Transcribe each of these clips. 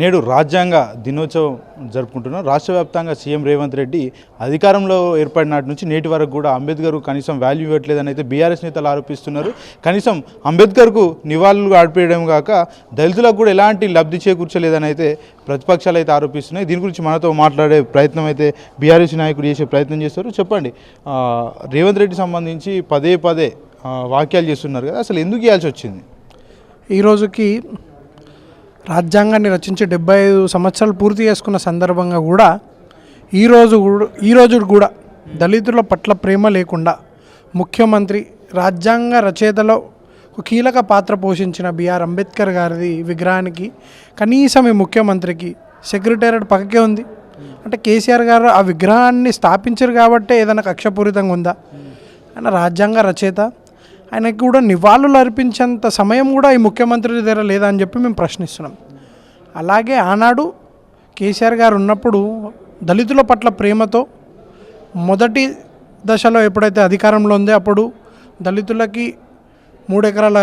నేడు రాజ్యాంగ దినోత్సవం జరుపుకుంటున్నాం. రాష్ట్ర వ్యాప్తంగా సీఎం రేవంత్ రెడ్డి అధికారంలో ఏర్పడిన నాటి నుంచి నేటి వరకు కూడా అంబేద్కర్ కనీసం వాల్యూ ఇవ్వట్లేదని అయితే బీఆర్ఎస్ నేతలు ఆరోపిస్తున్నారు. కనీసం అంబేద్కర్కు నివాళులు ఆడిపేయడం కాక దళితులకు కూడా ఎలాంటి లబ్ధి చేకూర్చలేదని అయితే ప్రతిపక్షాలు అయితే ఆరోపిస్తున్నాయి. దీని గురించి మనతో మాట్లాడే ప్రయత్నం అయితే బీఆర్ఎస్ నాయకుడు చేసే ప్రయత్నం చేస్తారు. చెప్పండి రేవంత్ రెడ్డి సంబంధించి పదే పదే వాక్యాలు చేస్తున్నారు కదా అసలు ఎందుకు ఇవ్వాల్సి వచ్చింది? ఈ రోజుకి రాజ్యాంగాన్ని రచించి డెబ్బై ఐదు సంవత్సరాలు పూర్తి చేసుకున్న సందర్భంగా కూడా ఈరోజు కూడా ఈరోజు కూడా దళితుల పట్ల ప్రేమ లేకుండా ముఖ్యమంత్రి రాజ్యాంగ రచయితలో ఒక కీలక పాత్ర పోషించిన బిఆర్ అంబేద్కర్ గారిది విగ్రహానికి కనీసం ఈ ముఖ్యమంత్రికి సెక్రటేరియట్ పక్కకే ఉంది. అంటే కేసీఆర్ గారు ఆ విగ్రహాన్ని స్థాపించారు కాబట్టే ఏదైనా కక్షపూరితంగా ఉందా? ఆయన రాజ్యాంగ రచయిత. ఆయనకి కూడా నివాళులు అర్పించేంత సమయం కూడా ఈ ముఖ్యమంత్రి దగ్గర లేదా అని చెప్పి మేము ప్రశ్నిస్తున్నాం. అలాగే ఆనాడు కేసీఆర్ గారు ఉన్నప్పుడు దళితుల పట్ల ప్రేమతో మొదటి దశలో ఎప్పుడైతే అధికారంలో ఉందో అప్పుడు దళితులకి మూడు ఎకరాల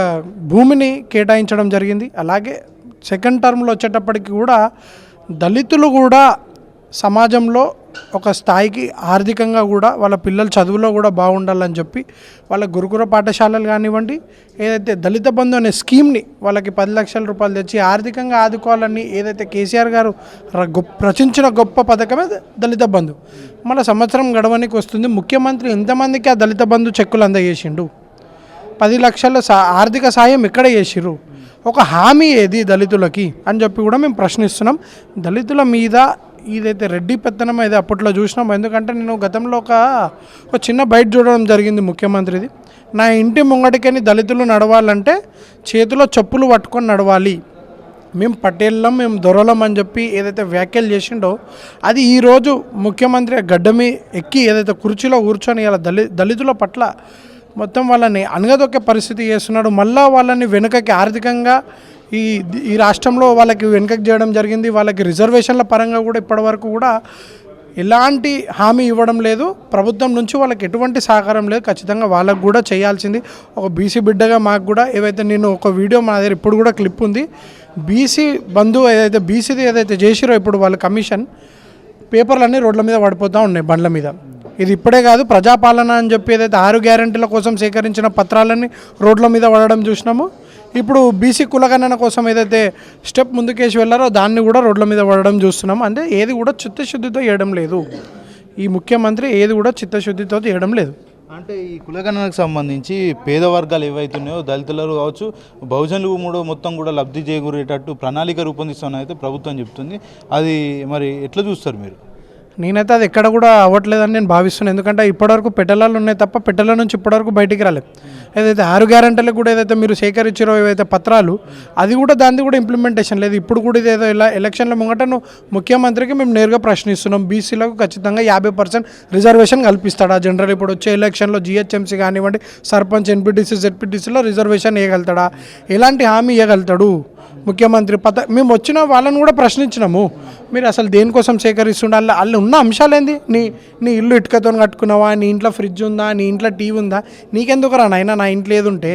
భూమిని కేటాయించడం జరిగింది. అలాగే సెకండ్ టర్మ్లో వచ్చేటప్పటికి కూడా దళితులు కూడా సమాజంలో ఒక స్థాయికి ఆర్థికంగా కూడా వాళ్ళ పిల్లల చదువులో కూడా బాగుండాలని చెప్పి వాళ్ళ గురుకుల పాఠశాలలు కానివ్వండి ఏదైతే దళిత బంధు అనే స్కీమ్ని వాళ్ళకి పది లక్షల రూపాయలు తెచ్చి ఆర్థికంగా ఆదుకోవాలని ఏదైతే కేసీఆర్ గారు ర- గొప్ప రచించిన గొప్ప పథకమే దళిత బంధు. మన సంవత్సరం గడవనికి వస్తుంది ముఖ్యమంత్రి ఎంతమందికి ఆ దళిత బంధు చెక్కులు అందజేసిండు. పది లక్షల సా ఆర్థిక సాయం ఎక్కడ చేసిరు ఒక హామీ ఏది దళితులకి అని చెప్పి కూడా మేము ప్రశ్నిస్తున్నాం. దళితుల మీద ఇదైతే రెడ్డి పెత్తనం అయితే అప్పట్లో చూసినాం. ఎందుకంటే నేను గతంలో ఒక ఒక చిన్న బయట చూడడం జరిగింది ముఖ్యమంత్రిది. నా ఇంటి ముంగటికని దళితులు నడవాలంటే చేతిలో చెప్పులు పట్టుకొని నడవాలి. మేము పటేళ్ళం మేము దొరలం అని చెప్పి ఏదైతే వ్యాఖ్యలు చేసిండో అది ఈరోజు ముఖ్యమంత్రి గడ్డమి ఎక్కి ఏదైతే కుర్చీలో కూర్చొని ఇలా దళి దళితుల పట్ల మొత్తం వాళ్ళని అనగదొక్కే పరిస్థితి చేస్తున్నాడు. మళ్ళా వాళ్ళని వెనుకకి ఆర్థికంగా ఈ ఈ రాష్ట్రంలో వాళ్ళకి వెనుకకు చేయడం జరిగింది. వాళ్ళకి రిజర్వేషన్ల పరంగా కూడా ఇప్పటివరకు కూడా ఎలాంటి హామీ ఇవ్వడం లేదు. ప్రభుత్వం నుంచి వాళ్ళకి ఎటువంటి సహకారం లేదు. ఖచ్చితంగా వాళ్ళకు కూడా చేయాల్సింది. ఒక బీసీ బిడ్డగా మాకు కూడా ఏవైతే నేను ఒక వీడియో మా దగ్గర ఇప్పుడు కూడా క్లిప్ ఉంది. బీసీ బంధువు ఏదైతే బీసీది ఏదైతే చేసిరో ఇప్పుడు వాళ్ళ కమిషన్ పేపర్లన్నీ రోడ్ల మీద పడిపోతూ ఉన్నాయి బండ్ల మీద. ఇది ఇప్పుడే కాదు ప్రజాపాలన అని చెప్పి ఏదైతే ఆరు గ్యారంటీల కోసం సేకరించిన పత్రాలన్నీ రోడ్ల మీద పడడం చూసినాము. ఇప్పుడు బీసీ కులగణన కోసం ఏదైతే స్టెప్ ముందుకేసి వెళ్ళారో దాన్ని కూడా రోడ్ల మీద పడడం చూస్తున్నాం. అంటే ఏది కూడా చిత్తశుద్ధితో చేయడం లేదు. ఈ ముఖ్యమంత్రి ఏది కూడా చిత్తశుద్ధితో చేయడం లేదు. అంటే ఈ కులగణనకు సంబంధించి పేద వర్గాలు ఏవైతున్నాయో దళితులు కావచ్చు బహుజనులు కూడా మొత్తం కూడా లబ్ధి చేకూరేటట్టు ప్రణాళిక రూపొందిస్తామని అయితే ప్రభుత్వం చెప్తుంది. అది మరి ఎట్లా చూస్తారు మీరు? నేనైతే అది ఎక్కడ కూడా అవ్వట్లేదని నేను భావిస్తున్నాను. ఎందుకంటే ఇప్పటివరకు పెట్టెలాలు ఉన్నాయి తప్ప పెట్టెల నుంచి ఇప్పటివరకు బయటికి రాలేదు. ఏదైతే ఆరు గ్యారంటీలకు కూడా ఏదైతే మీరు సేకరించారో ఏవైతే పత్రాలు అది కూడా దాన్ని కూడా ఇంప్లిమెంటేషన్ లేదు. ఇప్పుడు కూడా ఇదేదో ఇలా ఎలక్షన్ల ముంగటను ముఖ్యమంత్రికి మేము నేరుగా ప్రశ్నిస్తున్నాం. బీసీలకు ఖచ్చితంగా యాభై పర్సెంట్ రిజర్వేషన్ కల్పిస్తాడా. జనరల్ ఇప్పుడు వచ్చే ఎలక్షన్లో జిహెచ్ఎంసీ కానివ్వండి సర్పంచ్ ఎన్పిటిసి జెడ్పీటీసీలో రిజర్వేషన్ వేయగలుగుతాడా ఎలాంటి హామీ ఇవ్వగలుగుతాడు ముఖ్యమంత్రి పద మేము వచ్చిన వాళ్ళని కూడా ప్రశ్నించినాము. మీరు అసలు దేనికోసం సేకరిస్తుండే? వాళ్ళు ఉన్న అంశాలు ఏంది నీ నీ ఇల్లు ఇటుకతో కట్టుకున్నావా? నీ ఇంట్లో ఫ్రిడ్జ్ ఉందా? నీ ఇంట్లో టీవీ ఉందా? నీకెందుకు రా నాయన? నా ఇంట్లో ఏది ఉంటే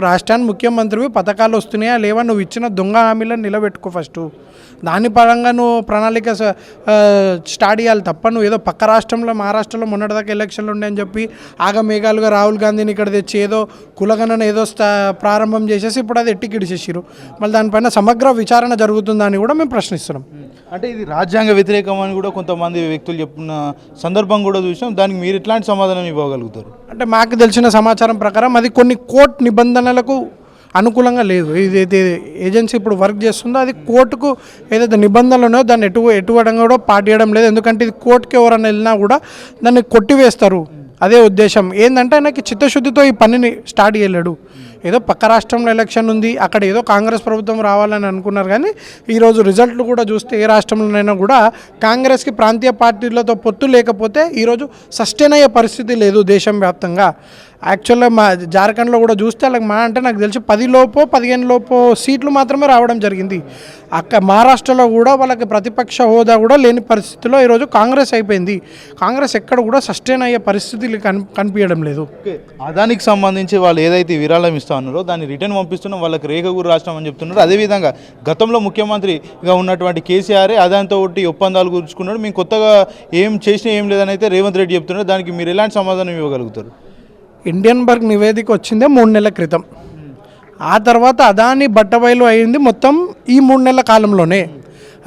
రాష్ట్రానికి ముఖ్యమంత్రివి పథకాలు వస్తున్నాయా లేవా? నువ్వు ఇచ్చిన దొంగ హామీలను నిలబెట్టుకో ఫస్ట్. దాని పరంగా నువ్వు ప్రణాళిక స- స్టార్ట్ చేయాలి తప్ప నువ్వు ఏదో పక్క రాష్ట్రంలో మహారాష్ట్రలో మొన్నటిదాకా ఎలక్షన్లు ఉండే అని చెప్పి ఆగమేఘాలుగా రాహుల్ గాంధీని ఇక్కడ తెచ్చి ఏదో కులగణన ఏదో స్థా ప్రారంభం చేసేసి ఇప్పుడు అది ఎట్టికిడిచేసారు మళ్ళీ దానిపైన సమగ్ర విచారణ జరుగుతుందని కూడా మేము ప్రశ్నిస్తున్నాం. అంటే ఇది రాజ్యాంగ వ్యతిరేకం అని కూడా కొంతమంది వ్యక్తులు చెప్తున్న సందర్భం కూడా చూసాం దానికి మీరు ఎట్లాంటి సమాధానం ఇవ్వగలుగుతారు? అంటే మాకు తెలిసిన సమాచారం ప్రకారం అది కొన్ని కోర్టు నిబంధనలకు అనుకూలంగా లేదు. ఇది ఏజెన్సీ ఇప్పుడు వర్క్ చేస్తుందో అది కోర్టుకు ఏదైతే నిబంధనలు ఉన్నాయో దాన్ని ఎటు ఎటువడంగా కూడా పాటియడం లేదు. ఎందుకంటే ఇది కోర్టుకి ఎవరైనా వెళ్ళినా కూడా దాన్ని కొట్టివేస్తారు. అదే ఉద్దేశం. ఏంటంటే ఆయనకి చిత్తశుద్ధితో ఈ పనిని స్టార్ట్ చేయలేడు. ఏదో పక్క రాష్ట్రంలో ఎలక్షన్ ఉంది అక్కడ ఏదో కాంగ్రెస్ ప్రభుత్వం రావాలని అనుకున్నారు కానీ ఈరోజు రిజల్ట్లు కూడా చూస్తే ఏ రాష్ట్రంలోనైనా కూడా కాంగ్రెస్కి ప్రాంతీయ పార్టీలతో పొత్తు లేకపోతే ఈరోజు సస్టైన్ అయ్యే పరిస్థితి లేదు దేశం వ్యాప్తంగా యాక్చువల్గా మా జార్ఖండ్లో కూడా చూస్తే వాళ్ళకి మా అంటే నాకు తెలిసి పది లోపో పదిహేను లోపో సీట్లు మాత్రమే రావడం జరిగింది. అక్క మహారాష్ట్రలో కూడా వాళ్ళకి ప్రతిపక్ష హోదా కూడా లేని పరిస్థితిలో ఈరోజు కాంగ్రెస్ అయిపోయింది. కాంగ్రెస్ ఎక్కడ కూడా సస్టైన్ అయ్యే పరిస్థితులు కన్ కనిపించడం లేదు. అదానికి సంబంధించి వాళ్ళు ఏదైతే విరాళం ఇస్తా ఉన్నారో దాన్ని రిటర్న్ పంపిస్తున్నాం వాళ్ళకి రేఖ రాష్ట్రం అని చెప్తున్నారు. అదేవిధంగా గతంలో ముఖ్యమంత్రిగా ఉన్నటువంటి కేసీఆర్ అదాంతో ఒకటి ఒప్పందాలు కూర్చుకున్నాడు మేము కొత్తగా ఏం చేసినా ఏం లేదని అయితే రేవంత్ రెడ్డి చెప్తున్నారు. దానికి మీరు ఎలాంటి సమాధానం ఇవ్వగలుగుతారు? ఇండియన్ బర్గ్ నివేదిక వచ్చిందే మూడు నెలల క్రితం. ఆ తర్వాత అదాని బట్టబయలు అయింది మొత్తం ఈ మూడు నెలల కాలంలోనే.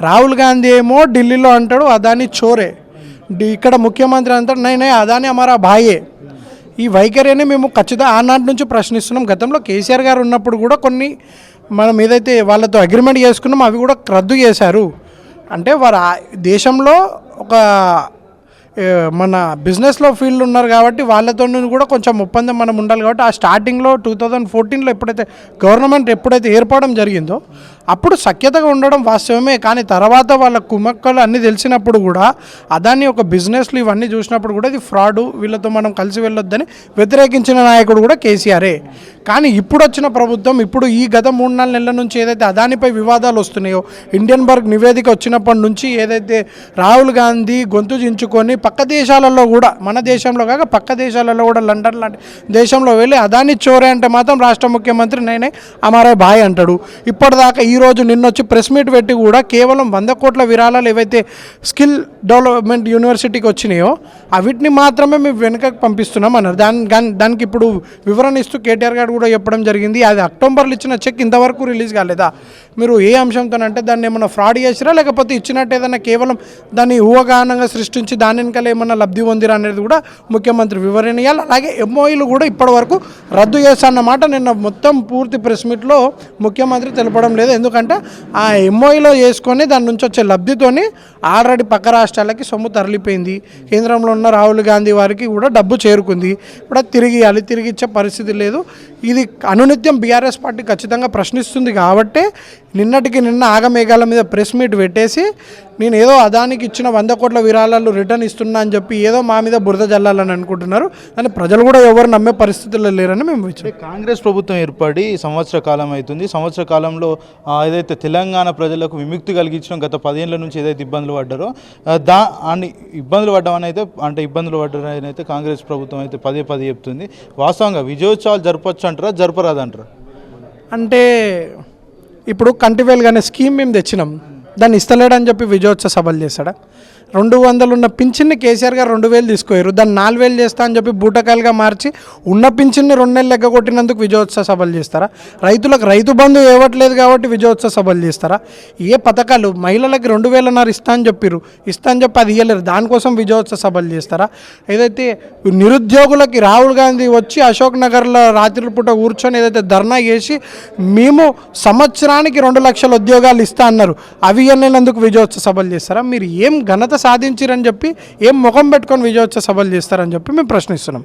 రాహుల్ గాంధీ ఏమో ఢిల్లీలో అంటాడు అదాని చోరే. ఇక్కడ ముఖ్యమంత్రి అంటాడు నై అదాని అమరా భాయే. ఈ వైఖరిని మేము ఖచ్చితంగా ఆనాటి నుంచి ప్రశ్నిస్తున్నాం. గతంలో కేసీఆర్ గారు ఉన్నప్పుడు కూడా కొన్ని మనం ఏదైతే వాళ్ళతో అగ్రిమెంట్ చేసుకున్నామో అవి కూడా రద్దు చేశారు. అంటే వారు దేశంలో ఒక మన బిజినెస్లో ఫీల్డ్ ఉన్నారు కాబట్టి వాళ్ళతో కూడా కొంచెం ఒప్పందం మనం ఉండాలి కాబట్టి ఆ స్టార్టింగ్లో టూ థౌజండ్ ఫోర్టీన్లో ఎప్పుడైతే గవర్నమెంట్ ఎప్పుడైతే ఏర్పడడం జరిగిందో అప్పుడు సఖ్యతగా ఉండడం వాస్తవమే కానీ తర్వాత వాళ్ళ కుమక్కలు అన్నీ తెలిసినప్పుడు కూడా అదాన్ని ఒక బిజినెస్లు ఇవన్నీ చూసినప్పుడు కూడా ఇది ఫ్రాడ్ వీళ్ళతో మనం కలిసి వెళ్ళొద్దని వ్యతిరేకించిన నాయకుడు కూడా కేసీఆరే. కానీ ఇప్పుడు వచ్చిన ప్రభుత్వం ఇప్పుడు ఈ గత మూడు నాలుగు నెలల నుంచి ఏదైతే అదానిపై వివాదాలు వస్తున్నాయో ఇండియన్ బర్గ్ నివేదిక వచ్చినప్పటి నుంచి ఏదైతే రాహుల్ గాంధీ గొంతు చించుకొని పక్క దేశాలలో కూడా మన దేశంలో కాక పక్క దేశాలలో కూడా లండన్ లాంటి దేశంలో వెళ్ళి అదాని చోరే అంటే మాత్రం రాష్ట్ర ముఖ్యమంత్రి నేనే అమారే బాయ్ అంటాడు. ఇప్పటిదాకా ఈ రోజు నిన్నొచ్చి ప్రెస్ మీట్ పెట్టి కూడా కేవలం వంద కోట్ల విరాళాలు ఏవైతే స్కిల్ డెవలప్మెంట్ యూనివర్సిటీకి వచ్చినాయో అవిటిని మాత్రమే మేము వెనుకకు పంపిస్తున్నాం అన్నారు. దాని దానికి ఇప్పుడు వివరణ ఇస్తూ కేటీఆర్ గారు కూడా చెప్పడం జరిగింది. అది అక్టోబర్లో ఇచ్చిన చెక్ ఇంతవరకు రిలీజ్ కాలేదా? మీరు ఏ అంశంతోనంటే దాన్ని ఏమైనా ఫ్రాడ్ చేసిరా? లేకపోతే ఇచ్చినట్టు ఏదైనా కేవలం దాన్ని ఊహగానంగా సృష్టించి దాని వెనకాల ఏమైనా లబ్ధి పొందిరా అనేది కూడా ముఖ్యమంత్రి వివరణ ఇవ్వాలి అలాగే ఎంఓఈలు కూడా ఇప్పటి వరకు రద్దు చేస్తాన్నమాట నిన్న మొత్తం పూర్తి ప్రెస్ మీట్లో ముఖ్యమంత్రి తెలపడం లేదు. ఎందుకంటే ఆ ఎంఓఈలో చేసుకొని దాని నుంచి వచ్చే లబ్ధితోని ఆల్రెడీ పక్క రాష్ట్రాలకి సొమ్ము తరలిపోయింది. కేంద్రంలో ఉన్న రాహుల్ గాంధీ వారికి కూడా డబ్బు చేరుకుంది. ఇప్పుడు తిరిగి ఇవ్వాలి తిరిగి ఇచ్చే పరిస్థితి లేదు. ఇది అనునిత్యం బీఆర్ఎస్ పార్టీ ఖచ్చితంగా ప్రశ్నిస్తుంది కాబట్టి నిన్నటికి నిన్న ఆగమేఘాల మీద ప్రెస్ మీట్ పెట్టేసి నేను ఏదో అదానికి ఇచ్చిన వంద కోట్ల విరాళాలు రిటర్న్ ఇస్తున్నా అని చెప్పి ఏదో మా మీద బురద జల్లాలని అనుకుంటున్నారు. కానీ ప్రజలు కూడా ఎవరు నమ్మే పరిస్థితుల్లో లేరని మేము కాంగ్రెస్ ప్రభుత్వం ఏర్పడి సంవత్సర కాలం అవుతుంది. సంవత్సర కాలంలో ఏదైతే తెలంగాణ ప్రజలకు విముక్తి కలిగించడం గత పదిహేనుల నుంచి ఏదైతే ఇబ్బందులు పడ్డారో దా అని ఇబ్బందులు పడ్డామని అయితే అంటే ఇబ్బందులు పడ్డారని అయితే కాంగ్రెస్ ప్రభుత్వం అయితే పదే పదే చెప్తుంది. వాస్తవంగా విజయోత్సవాలు జరపచ్చు అంటారా జరపరాదంటారా? అంటే ఇప్పుడు కంటివేల్ అనే స్కీమ్ మేము తెచ్చినాం. దాన్ని ఇస్తలేడని చెప్పి విజయోత్సవ సభలు చేశాడా? రెండు వందలు ఉన్న పింఛన్ని కేసీఆర్ గారు రెండు వేలు తీసుకోయారు. దాన్ని నాలుగు వేలు చేస్తా అని చెప్పి బూటకాలుగా మార్చి ఉన్న పింఛన్ని రెండు నెలలు లెక్క కొట్టినందుకు విజయోత్సవ సభలు చేస్తారా? రైతులకు రైతు బంధు ఇవ్వట్లేదు కాబట్టి విజయోత్సవ సభలు చేస్తారా? ఏ పథకాలు మహిళలకు రెండు వేలన్నర ఇస్తా అని చెప్పారు ఇస్తా అని చెప్పి అది ఇవ్వలేరు దానికోసం విజయోత్సవ సభలు చేస్తారా? ఏదైతే నిరుద్యోగులకి రాహుల్ గాంధీ వచ్చి అశోక్ నగర్లో రాత్రి పూట కూర్చొని ఏదైతే ధర్నా చేసి మేము సంవత్సరానికి రెండు లక్షల ఉద్యోగాలు ఇస్తా అన్నారు. అవి అన్నందుకు విజయోత్సవ సభలు చేస్తారా? మీరు ఏం ఘనత సాధించారని చెప్పి ఏం ముఖం పెట్టుకొని విజయోత్సవ సభలు చేస్తారని చెప్పి మేము ప్రశ్నిస్తున్నాం.